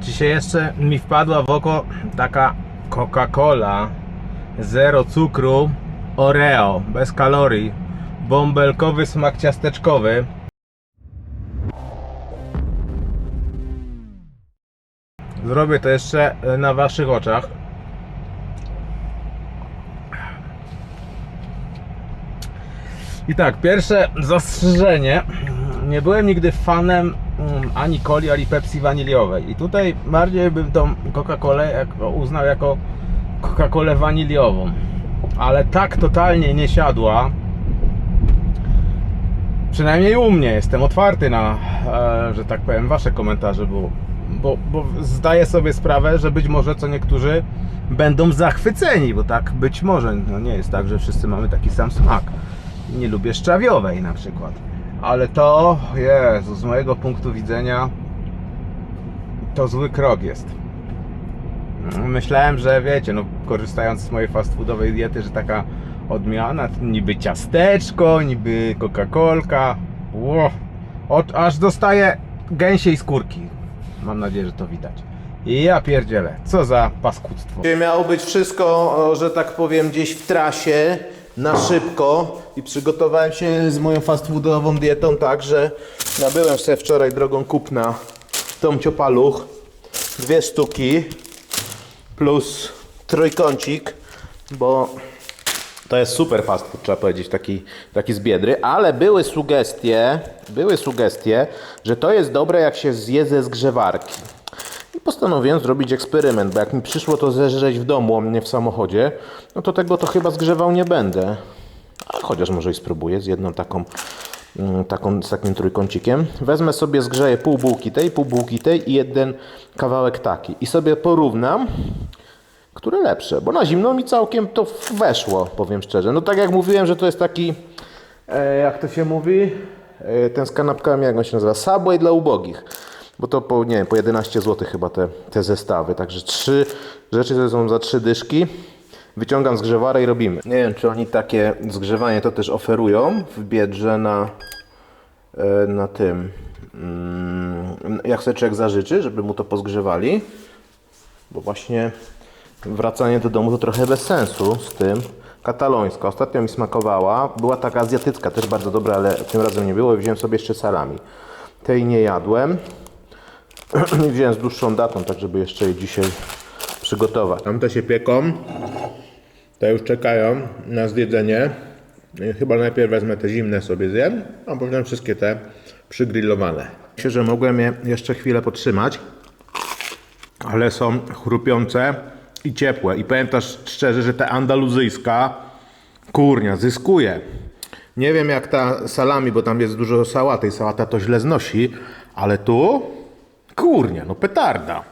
Dzisiaj jeszcze mi wpadła w oko taka Coca-Cola zero cukru Oreo, bez kalorii bąbelkowy smak ciasteczkowy Zrobię to jeszcze na waszych oczach I tak, pierwsze zastrzeżenie. Nie byłem nigdy fanem ani coli, ani Pepsi waniliowej. I tutaj bardziej bym tą Coca-Colę uznał jako Coca-Colę waniliową. Ale tak totalnie nie siadła. Przynajmniej u mnie jestem otwarty na, e, że tak powiem, wasze komentarze, bo, bo, bo zdaję sobie sprawę, że być może co niektórzy będą zachwyceni, bo tak być może. No nie jest tak, że wszyscy mamy taki sam smak. Nie lubię szczawiowej na przykład. Ale to, Jezu, z mojego punktu widzenia to zły krok jest. Myślałem, że wiecie, no korzystając z mojej fast foodowej diety, że taka odmiana, niby ciasteczko, niby Coca-Colka. Aż dostaję gęsiej skórki. Mam nadzieję, że to widać. Ja pierdzielę, co za paskudztwo. Miało być wszystko, że tak powiem, gdzieś w trasie, na szybko i przygotowałem się z moją fast foodową dietą tak, że nabyłem sobie wczoraj drogą kupna tą ciopaluch, dwie sztuki plus trójkącik, bo to jest super fast food, trzeba powiedzieć, taki, taki z biedry, ale były sugestie, były sugestie, że to jest dobre jak się zje ze zgrzewarki. I postanowiłem zrobić eksperyment, bo jak mi przyszło to zeżreć w domu, a mnie w samochodzie, no to tego to chyba zgrzewał nie będę. A chociaż może i spróbuję z jedną taką, mm, taką z takim trójkącikiem. Wezmę sobie, zgrzeję pół bułki tej, pół bułki tej i jeden kawałek taki. I sobie porównam, które lepsze, bo na zimno mi całkiem to weszło, powiem szczerze. No tak jak mówiłem, że to jest taki, e, jak to się mówi, e, ten z kanapkami, jak on się nazywa, Subway dla ubogich. Bo to po, nie wiem, po 11 zł chyba te, te zestawy. Także trzy rzeczy to są za trzy dyszki. Wyciągam zgrzewarę i robimy. Nie wiem, czy oni takie zgrzewanie to też oferują w Biedrze na, e, na tym. Mm, jak sobie człowiek zażyczy, żeby mu to pozgrzewali. Bo właśnie wracanie do domu to trochę bez sensu z tym. Katalońska, ostatnio mi smakowała. Była taka azjatycka, też bardzo dobra, ale tym razem nie było. Wziąłem sobie jeszcze salami. Tej nie jadłem. I wziąłem z dłuższą datą, tak żeby jeszcze je dzisiaj przygotować. Tamte się pieką. Te już czekają na zjedzenie. I Chyba najpierw wezmę te zimne sobie zjem, a potem wszystkie te przygrillowane. Myślę, że mogłem je jeszcze chwilę potrzymać ale są chrupiące i ciepłe. I powiem też szczerze, że ta andaluzyjska kurnia zyskuje. Nie wiem jak ta salami, bo tam jest dużo sałaty i sałata to źle znosi, ale tu kurnia, no petarda.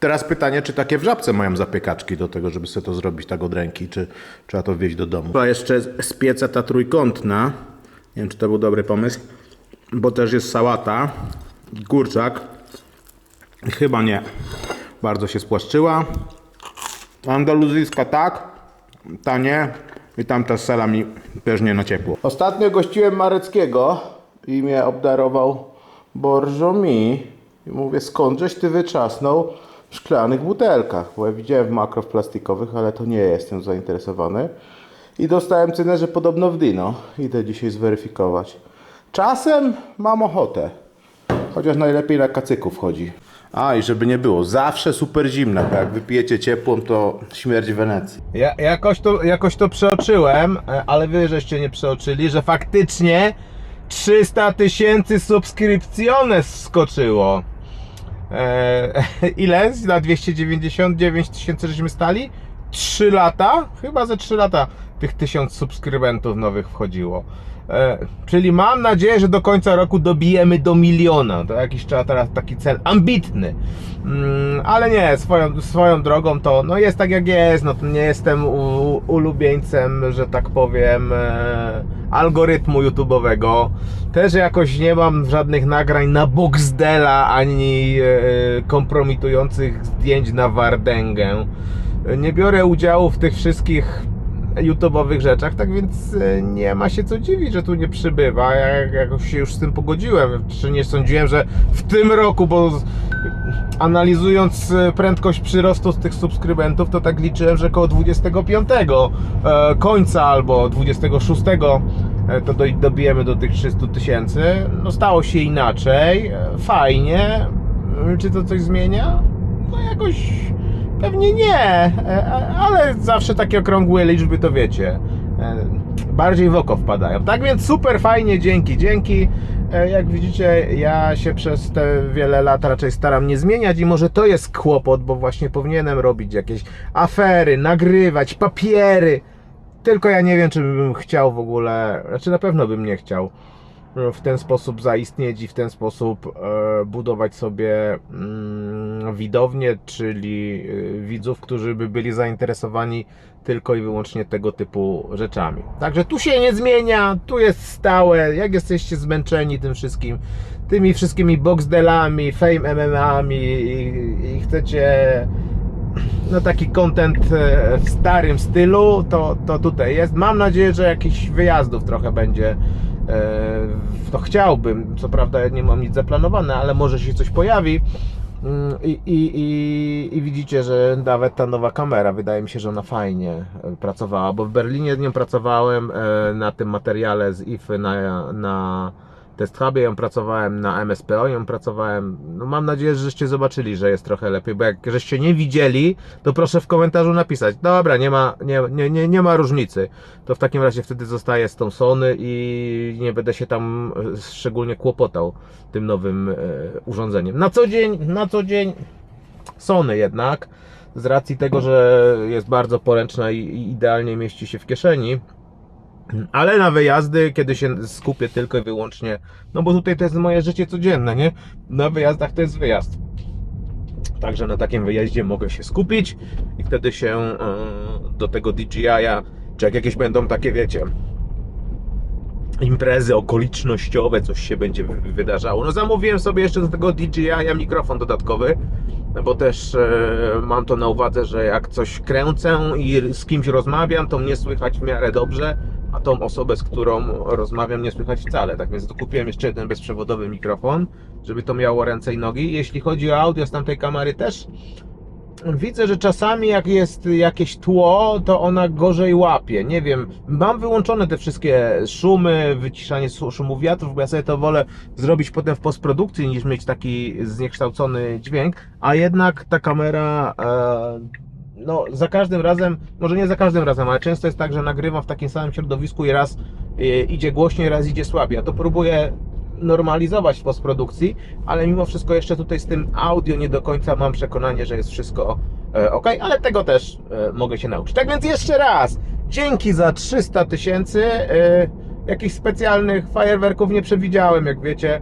Teraz pytanie, czy takie w żabce mają zapiekaczki do tego, żeby sobie to zrobić tak od ręki, czy trzeba to wieźć do domu. Była jeszcze z pieca ta trójkątna. Nie wiem, czy to był dobry pomysł, bo też jest sałata, kurczak, Chyba nie. Bardzo się spłaszczyła. Andaluzyjska tak, ta nie. I tamta z salami też nie na ciepło. Ostatnio gościłem Mareckiego i mnie obdarował Borżo mi. I mówię, skądżeś ty wyczasnął w szklanych butelkach? Bo ja widziałem makro w plastikowych, ale to nie jestem zainteresowany. I dostałem cynę, że podobno w Dino. Idę dzisiaj zweryfikować. Czasem mam ochotę. Chociaż najlepiej na kacyku wchodzi. A i żeby nie było, zawsze super zimna, bo jak wypijecie ciepłą, to śmierć Wenecji. Ja, jakoś, to, jakoś to przeoczyłem, e, ale wy żeście nie przeoczyli, że faktycznie 300 tysięcy subskrypcjones skoczyło. E, ile? Na 299 tysięcy żeśmy stali? 3 lata? Chyba ze 3 lata tych 1000 subskrybentów nowych wchodziło. E, czyli mam nadzieję, że do końca roku dobijemy do miliona. To jakiś trzeba teraz taki cel ambitny. Mm, ale nie, swoją, swoją drogą to no jest tak jak jest. No, nie jestem u, ulubieńcem, że tak powiem, e, algorytmu YouTube'owego. Też jakoś nie mam żadnych nagrań na Boxdela ani e, kompromitujących zdjęć na Wardęgę. Nie biorę udziału w tych wszystkich YouTube'owych rzeczach, tak więc e, nie ma się co dziwić, że tu nie przybywa. Ja jakoś się już z tym pogodziłem, czy nie sądziłem, że w tym roku, bo analizując e, prędkość przyrostu z tych subskrybentów, to tak liczyłem, że około 25 e, końca albo 26 e, to dobijemy do tych 300 tysięcy. No stało się inaczej, fajnie. Czy to coś zmienia? No jakoś pewnie nie, ale zawsze takie okrągłe liczby to wiecie. E, Bardziej w oko wpadają. Tak więc super fajnie, dzięki, dzięki. E, Jak widzicie, ja się przez te wiele lat raczej staram nie zmieniać i może to jest kłopot, bo właśnie powinienem robić jakieś afery, nagrywać, papiery. Tylko ja nie wiem, czy bym chciał w ogóle, znaczy na pewno bym nie chciał w ten sposób zaistnieć i w ten sposób e, budować sobie mm, widownię, czyli e, widzów, którzy by byli zainteresowani tylko i wyłącznie tego typu rzeczami. Także tu się nie zmienia, tu jest stałe. Jak jesteście zmęczeni tym wszystkim, tymi wszystkimi boxdelami, fame MMA-ami i, i chcecie no taki content e, w starym stylu, to, to tutaj jest. Mam nadzieję, że jakichś wyjazdów trochę będzie. E, To chciałbym, co prawda nie mam nic zaplanowane, ale może się coś pojawi. Mm, I, i, i, I widzicie, że nawet ta nowa kamera, wydaje mi się, że ona fajnie e, pracowała, bo w Berlinie z nią pracowałem e, na tym materiale z IFY na, na Test Hubie, ją pracowałem na MSPO, ją pracowałem. No mam nadzieję, że żeście zobaczyli, że jest trochę lepiej, bo jak żeście nie widzieli, to proszę w komentarzu napisać. Dobra, nie ma, nie, nie, nie, nie ma różnicy. To w takim razie wtedy zostaję z tą Sony i nie będę się tam e, szczególnie kłopotał tym nowym e, urządzeniem. Na co dzień, na co dzień Sony jednak, z racji tego, że jest bardzo poręczna i idealnie mieści się w kieszeni. Ale na wyjazdy, kiedy się skupię tylko i wyłącznie, no bo tutaj to jest moje życie codzienne, nie? Na wyjazdach to jest wyjazd. Także na takim wyjeździe mogę się skupić i wtedy się e, do tego DJI-a, czy jak jakieś będą takie, wiecie, imprezy okolicznościowe, coś się będzie wy- wydarzało. No zamówiłem sobie jeszcze do tego DJI-a mikrofon dodatkowy, bo też e, mam to na uwadze, że jak coś kręcę i z kimś rozmawiam, to mnie słychać w miarę dobrze, a tą osobę, z którą rozmawiam, nie słychać wcale. Tak więc dokupiłem jeszcze jeden bezprzewodowy mikrofon, żeby to miało ręce i nogi. Jeśli chodzi o audio z tamtej kamery też, Widzę, że czasami jak jest jakieś tło, to ona gorzej łapie. Nie wiem, mam wyłączone te wszystkie szumy, wyciszanie szumów wiatrów, bo ja sobie to wolę zrobić potem w postprodukcji niż mieć taki zniekształcony dźwięk, a jednak ta kamera e, no za każdym razem, może nie za każdym razem, ale często jest tak, że nagrywam w takim samym środowisku i raz e, idzie głośniej, raz idzie słabiej. Ja to próbuję normalizować w postprodukcji, ale mimo wszystko jeszcze tutaj z tym audio nie do końca mam przekonanie, że jest wszystko e, ok, ale tego też e, mogę się nauczyć. Tak więc jeszcze raz, dzięki za 300 tysięcy. Jakichś specjalnych fajerwerków nie przewidziałem, jak wiecie.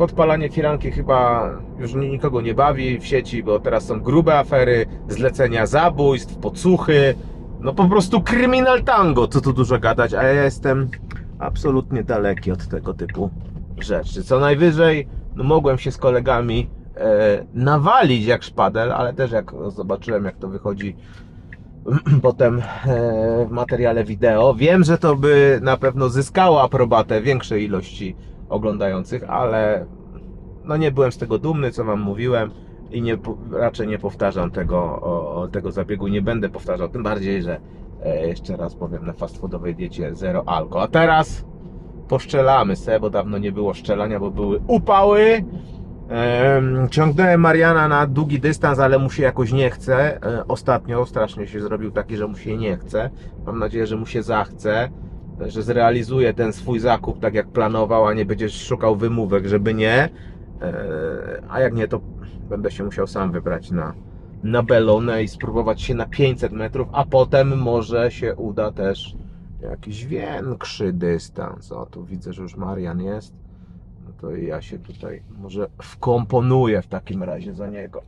Podpalanie firanki chyba już ni- nikogo nie bawi w sieci, bo teraz są grube afery, zlecenia zabójstw, podsłuchy. No po prostu kryminal tango, co tu dużo gadać, a ja jestem absolutnie daleki od tego typu rzeczy. Co najwyżej, no mogłem się z kolegami e, nawalić jak szpadel, ale też jak zobaczyłem, jak to wychodzi potem e, w materiale wideo. Wiem, że to by na pewno zyskało aprobatę większej ilości oglądających, ale no nie byłem z tego dumny, co wam mówiłem i nie, raczej nie powtarzam tego, tego zabiegu, nie będę powtarzał, tym bardziej, że e, jeszcze raz powiem, na fast foodowej diecie zero alko. A teraz poszczelamy se, bo dawno nie było szczelania, bo były upały. Em, Ciągnąłem Mariana na długi dystans, ale mu się jakoś nie chce. E, Ostatnio strasznie się zrobił taki, że mu się nie chce. Mam nadzieję, że mu się zachce, że zrealizuje ten swój zakup tak jak planował, a nie będziesz szukał wymówek, żeby nie. E, A jak nie, to będę się musiał sam wybrać na, na Belonę i spróbować się na 500 metrów, a potem może się uda też jakiś większy dystans. O, tu widzę, że już Marian jest. No to ja się tutaj może wkomponuję w takim razie za niego.